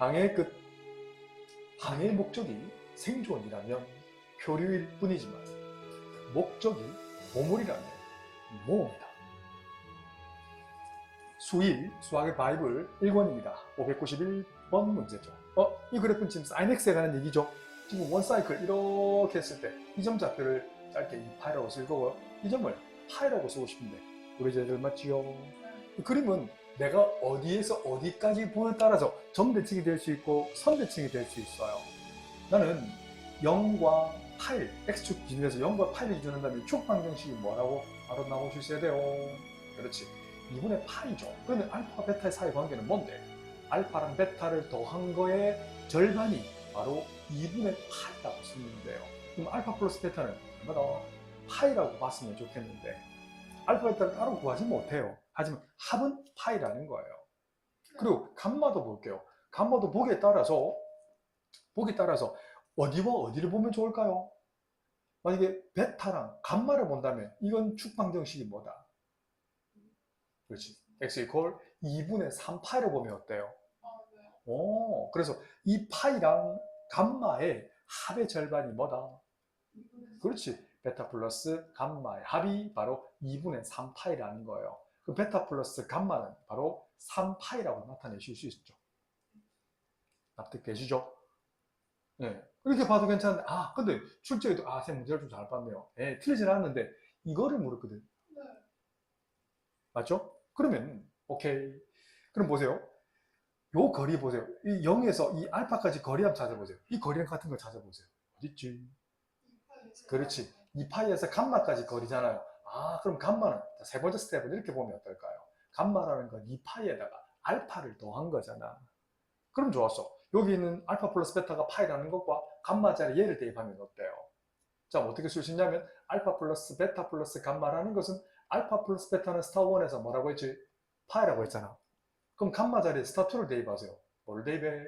항해의 끝. 항해의 목적이 생존이라면 표류일 뿐이지만 목적이 보물이라면 모험이다. 수일 수학의 바이블 1권입니다. 591번 문제죠. 어, 이 그래프는 지금 사인X에 관한 얘기죠. 지금 원 사이클 이렇게 했을 때 이 점 좌표를 짧게 이 파이라고 쓸 거고요. 이 점을 파이라고 쓰고 싶은데 우리 제들 맞지요? 이 그림은 내가 어디에서 어디까지 보에 따라서 점대칭이 될 수 있고 선대칭이 될 수 있어요. 나는 0과 8, x축 기준에서 0과 8을 기준한다면 축 방정식이 뭐라고 바로 나올 수 있어야 돼요. 그렇지. 2분의 8이죠. 그러면 알파와 베타의 사이 관계는 뭔데? 알파랑 베타를 더한 거의 절반이 바로 2분의 8이라고 쓰는데요. 그럼 알파 플러스 베타는 얼마다? 파이라고 봤으면 좋겠는데 알파 베타를 따로 구하지 못해요. 하지만 합은 파이라는 거예요. 그리고 감마도 볼게요. 감마도 보기에 따라서 보기에 따라서 어디와 어디를 보면 좋을까요? 만약에 베타랑 감마를 본다면 이건 축방정식이 뭐다? 그렇지. x 이퀄 2분의 3파이를 보면 어때요? 오, 그래서 이 파이랑 감마의 합의 절반이 뭐다? 그렇지. 베타 플러스 감마의 합이 바로 2분의 3파이라는 거예요. 그 베타 플러스 감마는 바로 3파이라고 나타내실 수 있죠. 납득되시죠? 네. 이렇게 봐도 괜찮은데, 아, 근데 출제에도, 아, 쌤 문제를 좀 잘 봤네요. 예, 틀리진 않았는데, 이거를 물었거든. 맞죠? 그러면, 오케이. 그럼 보세요. 요 거리 보세요. 이 0에서 이 알파까지 거리 한번 찾아보세요. 이 거리 같은 거 찾아보세요. 어딨지? 그렇지. 2파이에서 감마까지 거리잖아요. 아, 그럼 감마는 자, 세 번째 스텝은 이렇게 보면 어떨까요? 감마라는 건 2파이에다가 알파를 더한 거잖아. 그럼 좋았어. 여기 있는 알파 플러스 베타가 파이라는 것과 감마 자리 얘를 대입하면 어때요? 자, 어떻게 쓸 수 있냐면 알파 플러스 베타 플러스 감마라는 것은 알파 플러스 베타는 스타 1에서 뭐라고 했지? 파이라고 했잖아. 그럼 감마 자리에 스타 2를 대입하세요. 뭘 대입해?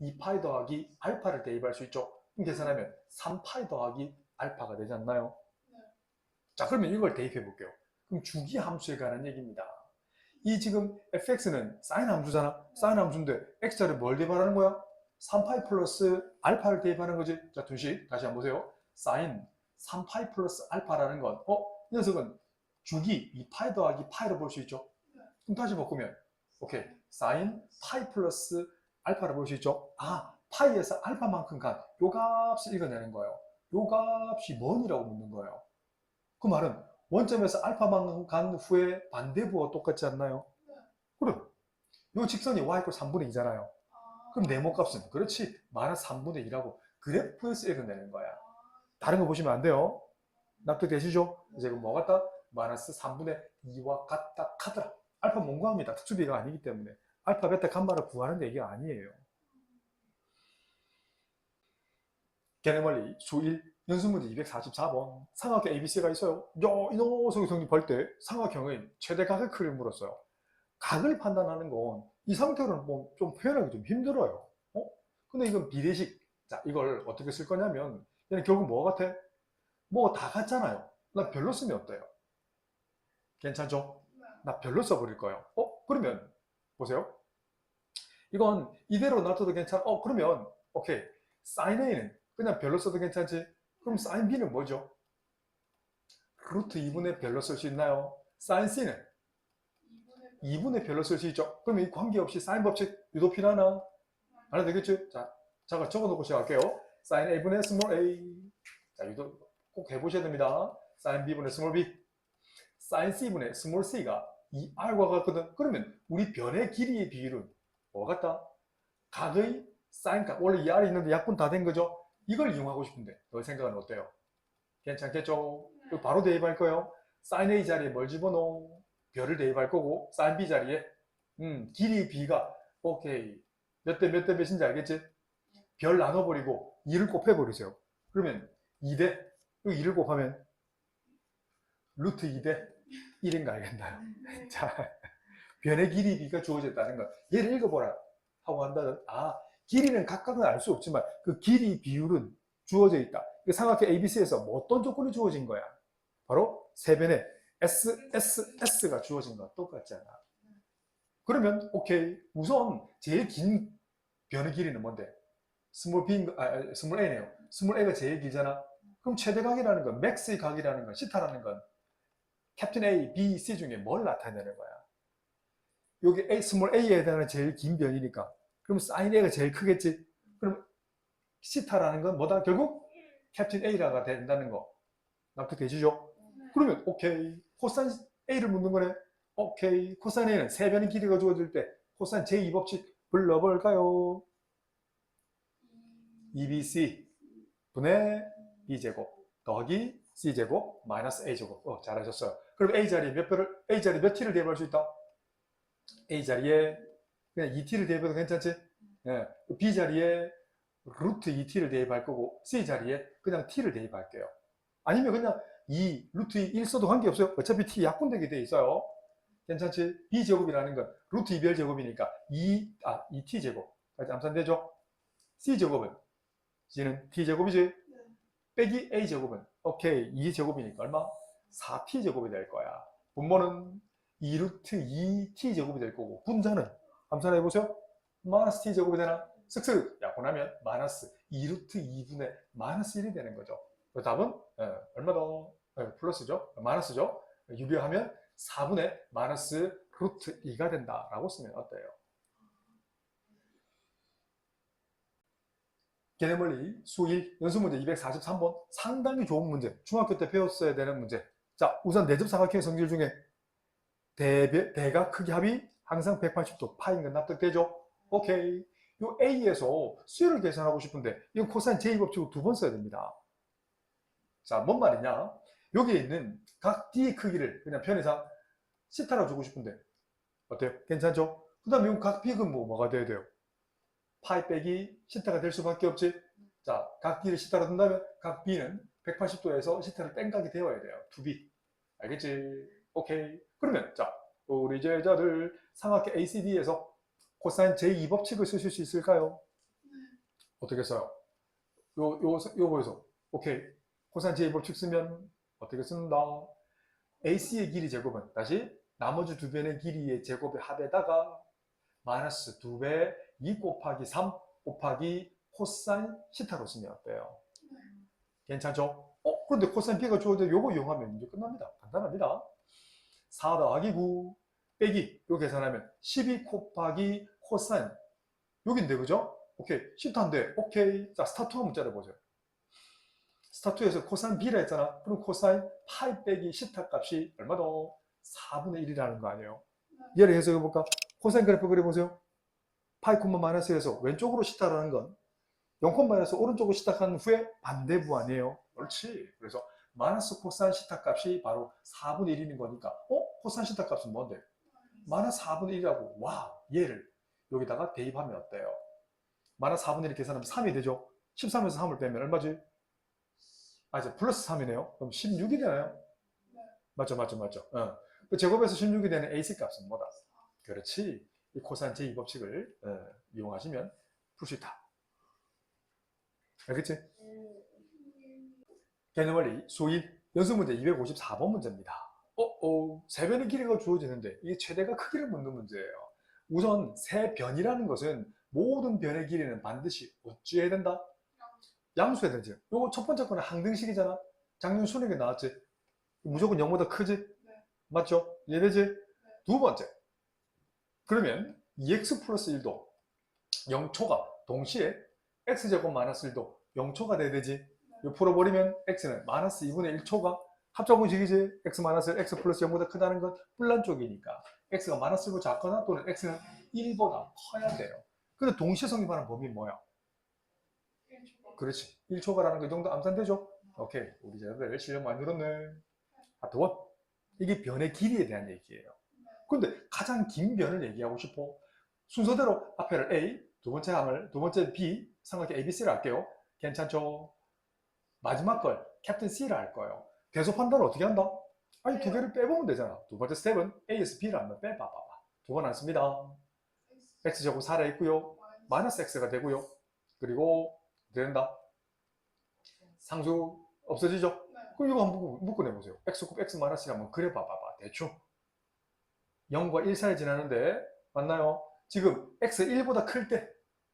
2파이 더하기 알파를 대입할 수 있죠. 계산하면 3파이 더하기 알파가 되지 않나요? 자, 그러면 이걸 대입해 볼게요. 그럼 주기 함수에 관한 얘기입니다. 이 지금 fx는 사인 함수잖아. 사인 함수인데 x자를 뭘 대입하는 거야? 3파이 플러스 알파를 대입하는 거지. 자, 둔식 다시 한번 보세요. 사인 3파이 플러스 알파라는 건 어? 이 녀석은 주기 2파이 더하기 파이로 볼 수 있죠. 그럼 다시 바꾸면 오케이. 사인 파이 플러스 알파를 볼 수 있죠. 아, 파이에서 알파만큼 간 요 값을 읽어내는 거예요. 요 값이 뭔이라고 묻는 거예요. 그 말은 원점에서 알파만큼 간 후에 반대부와 똑같지 않나요? 그래. 요 직선이 y 이 3분의 2잖아요. 그럼 네모값은 그렇지. 마이너스 3분의 2라고 그래프에서 읽어내는 거야. 다른 거 보시면 안 돼요. 납득되시죠? 이제 그 뭐 같다? 마이너스 3분의 2와 같다 카더라. 알파 뭔구합니다. 특수비가 아니기 때문에. 알파, 베타, 감마를 구하는 얘기가 아니에요. 개념원리 수1 연습문제 244번 삼각형 ABC가 있어요. 야, 이 녀석이 성립 할때 삼각형의 최대 각의 크기를 물었어요. 각을 판단하는 건 이 상태로는 뭐 좀 표현하기 좀 힘들어요. 어? 근데 이건 비례식. 자, 이걸 어떻게 쓸 거냐면 얘는 결국 뭐 같아? 뭐 다 같잖아요. 나 별로 쓰면 어때요? 괜찮죠? 나 별로 써버릴 거예요. 어? 그러면 보세요. 이건 이대로 놔둬도 괜찮아. 어, 그러면 오케이. 사인 A는 그냥 별로 써도 괜찮지? 그럼 사인 B는 뭐죠? 루트 2분의 별로 쓸 수 있나요? 사인 C는 2분의 별로 쓸 수 있죠? 그러면 이 관계없이 사인 법칙 유도 필요하나? 알아 되겠죠? 자, 잠깐 적어놓고 시작할게요. 사인 A분의 스몰 a. 자, 유도 꼭 해보셔야 됩니다. 사인 B분의 스몰 b. 사인 C분의 스몰 c가 이 R과 같거든. 그러면 우리 변의 길이의 비율은 뭐 같다? 각의 사인값. 원래 이 R이 있는데 약분 다 된 거죠? 이걸 이용하고 싶은데 너 생각은 어때요? 괜찮겠죠? 그리고 바로 대입할 거예요. 사인 A 자리에 뭘 집어넣어? 별을 대입할 거고 사인 B 자리에 음, 길이 B가 오케이 몇 대 몇 대 몇인지 알겠지? 별 나눠버리고 2를 곱해버리세요. 그러면 2대 2를 곱하면 루트 2대 1인 거 알겠나요? 자, 변의 길이 B가 주어졌다는 거. 얘를 읽어보라 하고 한다는 아 길이는 각각은 알 수 없지만 그 길이 비율은 주어져 있다. 그 삼각형 ABC에서 뭐 어떤 조건이 주어진 거야? 바로 세변의 S, S, S가 주어진 거와 똑같잖아. 그러면 오케이 우선 제일 긴 변의 길이는 뭔데? 스몰 b, 아, 아, 스몰 a네요. 스몰 a가 제일 길잖아. 그럼 최대 각이라는 건, 맥스의 각이라는 건, 시타라는 건 캡틴 A, B, C 중에 뭘 나타내는 거야? 여기 A, 스몰 a에 해당하는 제일 긴 변이니까. 그럼 사인 a가 제일 크겠지? 그럼 시타라는 건 뭐다? 결국 캡틴 A라가 된다는 거. 납득되시죠? 그러면 오케이. 코사인 A를 묻는 거네. 오케이. 코사인 A는 세 변의 길이가 주어질 때 코사인 제2법칙 불러볼까요? 2bc 분의 b제곱 더하기 c제곱 마이너스 a제곱. 어, 잘하셨어요. 그럼 a 자리에 몇 별을 a 자리에 몇 t를 대입할 수 있다? a 자리에 그냥 2t를 대입해도 괜찮지? 예. b 자리에 루트 2t를 대입할 거고 c 자리에 그냥 t를 대입할게요. 아니면 그냥 2 루트 1 써도 관계없어요. 어차피 t 약분되게 돼 있어요. 괜찮지? b제곱이라는 건 루트 2별 제곱이니까 2, 아, 2t 제곱. 까지 암산되죠? c 제곱은 c는 t 제곱이지? 빼기 a 제곱은 오케이 2 제곱이니까 얼마? 4t 제곱이 될 거야. 분모는 2 루트 2t 제곱이 될 거고 분자는 암산해 보세요. 마이너스 t 제곱이 되나? 쓱쓱 약분하면 마이너스 2 루트 2분의 마이너스 1이 되는 거죠. 그 답은 예, 얼마 더 예, 플러스죠? 마이너스죠? 유리하면 4분의 마이너스 루트 2가 된다라고 쓰면 어때요? 개념원리 수1 연수문제 243번 상당히 좋은 문제 중학교 때 배웠어야 되는 문제 자 우선 내접 사각형의 성질 중에 대배, 대각 크기 합이 항상 180도 파인 건 납득되죠? 오케이 요 A에서 수열을 계산하고 싶은데 이건 코사인 제2법칙을 두 번 써야 됩니다 자 뭔 말이냐 여기에 있는 각 D의 크기를 그냥 편의상 시타라고 주고 싶은데 어때요? 괜찮죠? 그 다음에 이건 각 B는 뭐, 뭐가 돼야 돼요? 파이 빼기 시타가 될 수밖에 없지. 자, 각 D를 시타로 둔다면 각 B는 180도에서 시타를 땡각이 되어야 돼요. 2B. 알겠지? 오케이. 그러면 자, 우리 제자들 삼각형 ACD에서 코사인 제2법칙을 쓰실 수 있을까요? 어떻게 써요? 요, 요, 요 보여서. 오케이. 코사인 제2법칙 쓰면 어떻게 쓴다? AC의 길이 제곱은 다시 나머지 두 변의 길이의 제곱의 합에다가 마이너스 2배 2 곱하기 3 곱하기 코사인 시타로 쓰면 어때요? 괜찮죠? 어? 그런데 코사인 B가 주어져 요거 이용하면 이제 끝납니다. 간단합니다. 4 더하기 9 빼기 요 계산하면 12 곱하기 코사인 여긴데 그죠? 오케이 시타인데 오케이 자 스타트 한번 짜려보세요. 스타트에서 코사인 B라 했잖아. 그럼 코사인 파이 빼기 시타 값이 얼마 더? 4분의 1이라는 거 아니에요? 얘를 해석해 볼까? 코사인 그래프 그려보세요. 파이 콤마 마이너스에서 왼쪽으로 시타라는 건 0콤 마이너스 오른쪽으로 시작한 후에 반대부 아니에요? 그렇지. 그래서 마이너스 코사인 시타 값이 바로 4분의 1인 거니까 어? 코사인 시타 값은 뭔데? 마이너스 4분의 1이라고 와 얘를 여기다가 대입하면 어때요? 마이너스 4분의 1 계산하면 3이 되죠? 13에서 3을 빼면 얼마지? 아 이제 플러스 3이네요. 그럼 16이 되나요? 맞죠 맞죠 맞죠. 어. 그 제곱에서 16이 되는 AC 값은 뭐다? 그렇지. 이 코사인 제2법칙을 어, 이용하시면 풀 수 있다. 알겠지? 개념원리 수1 연수문제 254번 문제입니다. 어, 어, 세 변의 길이가 주어지는데 이게 최대가 크기를 묻는 문제예요. 우선 세 변이라는 것은 모든 변의 길이는 반드시 어찌해야 된다? 양수해야 되지. 요거 첫 번째 거는 항등식이잖아. 작년 수능에 나왔지. 무조건 0보다 크지? 맞죠? 이해되지? 두 번째. 그러면 2x 플러스 1도 0초가 동시에 x제곱 마이너스 1도 0초가 돼야 되지. 이 풀어버리면 x는 마이너스 2분의 1초가 합작공식이지. x 마이너스 1, x 플러스 0보다 크다는 건 불란 쪽이니까 x가 마이너스 1보다 작거나 또는 x는 1보다 커야 돼요. 근데 동시에 성립하는 범위 뭐야? 그렇지. 1초가라는 거 이 정도 암산되죠? 오케이. 우리 제자들 실력 많이 늘었네. 아, 두 번. 이게 변의 길이에 대한 얘기예요. 근데 가장 긴 변을 얘기하고 싶어. 순서대로 앞에를 A, 두 번째 항을, 두 번째 B, 삼각형 ABC를 할게요. 괜찮죠? 마지막 걸 캡틴 C를 할 거예요. 계속 판단을 어떻게 한다? 아니, 두 개를 빼보면 되잖아. 두 번째 스텝은 A에서 B를 한번 빼봐봐. 두번안 씁니다. X제곱 살아 있고요. 마이너스 X가 되고요. 그리고 된다. 상수 없어지죠? 그럼 이거 한번 묶어내보세요. X곱 X 마이너스 한번 그려봐봐봐. 대충. 0과 1 사이 지나는데 맞나요? 지금 X 1보다 클 때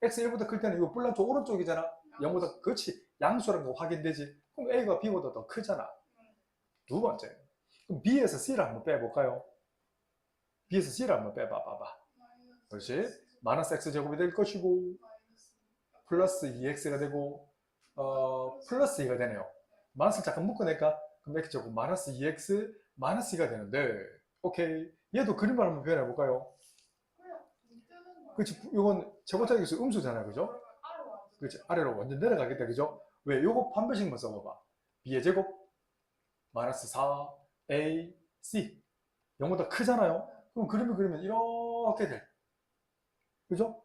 x 1보다 클 때는 이거 뿔난 쪽 오른쪽이잖아. 0보다 그렇지 양수라는 거 확인되지. 그럼 a가 b보다 더 크잖아. 두 번째. 그럼 b에서 c를 한번 빼볼까요? b에서 c를 한번 빼봐 봐봐. 그렇지. 마이너스 x 제곱이 될 것이고 플러스 2x가 되고 어 플러스 2가 되네요. 마이너스 잠깐 묶어낼까? 그럼 x 제곱 마이너스 2x 마이너스 2가 되는데 오케이. 얘도 그림을 한번 표현해 볼까요? 그렇지. 이건 제곱자기수 음수잖아요. 그죠? 그렇지. 아래로 완전 내려가겠다. 그죠? 왜? 요거 한 번씩만 써봐봐. b의 제곱 마이너스 4 a c 0보다 크잖아요. 그럼 그림을 그리면 이렇게 돼. 그죠?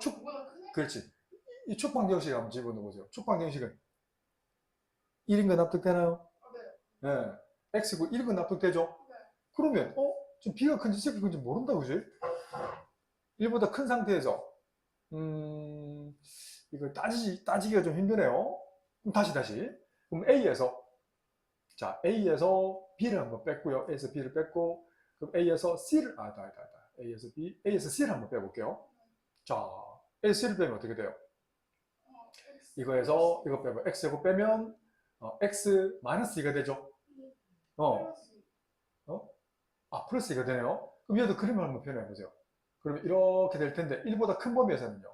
축- 그렇지. 이 축방정식 한번 집어넣어 보세요. 축방정식은 1인 거 납득되나요? 네. x고 1인 거 납득되죠? 그러면 어? 좀 b가 큰지 c가 큰지 모른다 그지? 1보다 큰 상태에서 음 이걸 따지기, 따지기가 좀 힘드네요. 그럼 다시 다시. 그럼 A에서 자 A에서 B를 한번 뺐고요. A에서 B를 뺐고 그럼 A에서 C를 아, 아니다 아니다 아니다. A에서 B, A에서 C를 한번 빼볼게요. 자 A에서 C를 빼면 어떻게 돼요? 이거에서 이거 빼면 X 제곱 빼면 어, X 마이너스 2가 되죠. 어, 아 플러스 2가 되네요. 그럼 얘도 그림을 한번 표현해 보세요. 그러면 이렇게 될 텐데 1보다 큰 범위에서는요.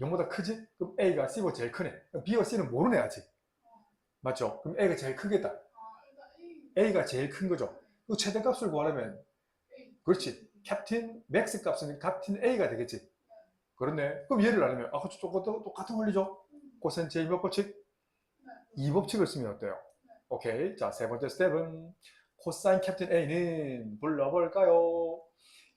0보다 크지? 그럼 A가 C보다 제일 크네. B와 C는 모르네 아직. 맞죠? 그럼 A가 제일 크겠다. A가 제일 큰 거죠. 그 최대값을 구하려면 그렇지. 캡틴 맥스 값은 캡틴 A가 되겠지. 그렇네. 그럼 얘를 알려면 아까 저것도 똑같은 원리죠. 코사인 제일 몇 법칙? 이 법칙을 쓰면 어때요? 오케이. 자, 세 번째 스텝은 코사인 캡틴 A는 불러볼까요?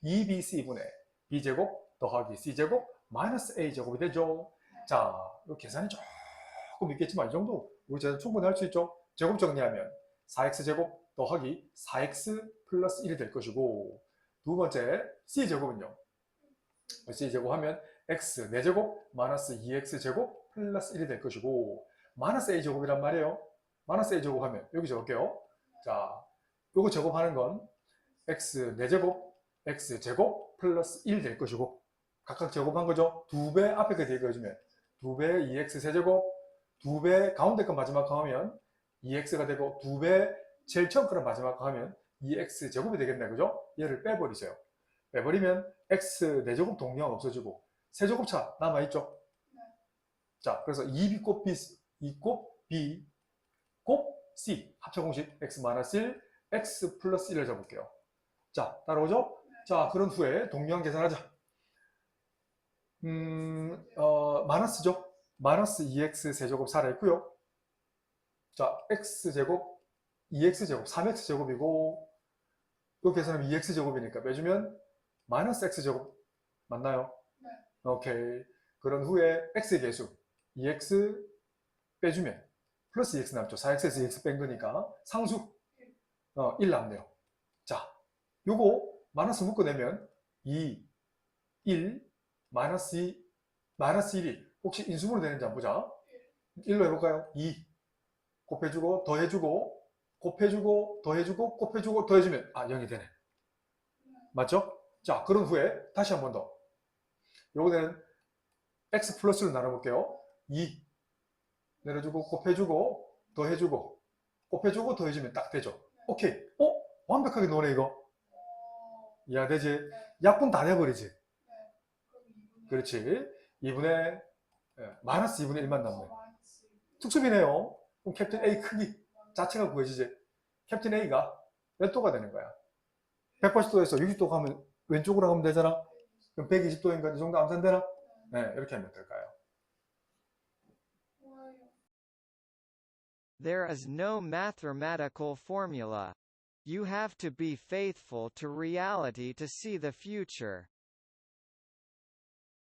2BC분의 B제곱 더하기 C제곱 마이너스 A제곱이 되죠. 자, 이 계산이 조금 있겠지만 이 정도 우리 제가 충분히 할 수 있죠. 제곱 정리하면 4X제곱 더하기 4X 플러스 1이 될 것이고 두 번째 C제곱은요. C제곱 하면 X 4제곱 마이너스 2X제곱 플러스 1이 될 것이고 마이너스 A제곱이란 말이에요. 마이너스 A제곱 하면 여기 적을게요. 자, 요거 제곱하는 건 X 4제곱 x제곱 플러스 1 될 것이고 각각 제곱한 거죠. 두 배 앞에 거 대입해주면 두 배 2x 세제곱 두 배 가운데 거 마지막 거 하면 2x가 되고 두 배 제일 처음 거를 마지막 거 하면 2x 제곱이 되겠네 그죠? 얘를 빼버리세요. 빼버리면 x 4제곱 동량 없어지고 세제곱 차 남아있죠? 자 그래서 2b 곱 b 2곱 b 곱 c 합차 공식 x-1 x 플러스 1을 잡을게요. 자 따라오죠? 자, 그런 후에 동량 계산하자. 음, 어, 마이너스죠? 마이너스 2x 세제곱 살아있고요. 자, x제곱, 2x제곱, 3x제곱이고 또 계산하면 2x제곱이니까 빼주면 마이너스 x제곱 맞나요? 네. 오케이. 그런 후에 x의 개수 2x 빼주면 플러스 2x 남죠. 4x에서 2x 뺀 거니까 상수 어, 1 남네요. 자, 요거 마이너스 묶어내면 2, 1, 마이너스 2, 마이너스 1이 혹시 인수분해 되는지 한번 보자. 1로 해볼까요? 2 곱해주고 더해주고 곱해주고 더해주고 곱해주고 더해주면 아 0이 되네. 맞죠? 자 그런 후에 다시 한 번 더. 요거는 x 플러스를 나눠볼게요. 2 내려주고 곱해주고 더해주고 곱해주고 더해주면 딱 되죠. 오케이. 어? 완벽하게 노네 이거. 이해 되지? 약분 다 내버리지. 그렇지. 2분의 마이너스 2분의 1만 남네. 특수비네요. 그럼 캡틴 A 크기 자체가 구해지지. 캡틴 A가 몇 도가 되는 거야? 180도에서 60도 가면 왼쪽으로 가면 되잖아. 그럼 120도인가 이 정도 암산되나? 네, 이렇게 하면 될까요? There is no mathematical formula. You have to be faithful to reality to see the future.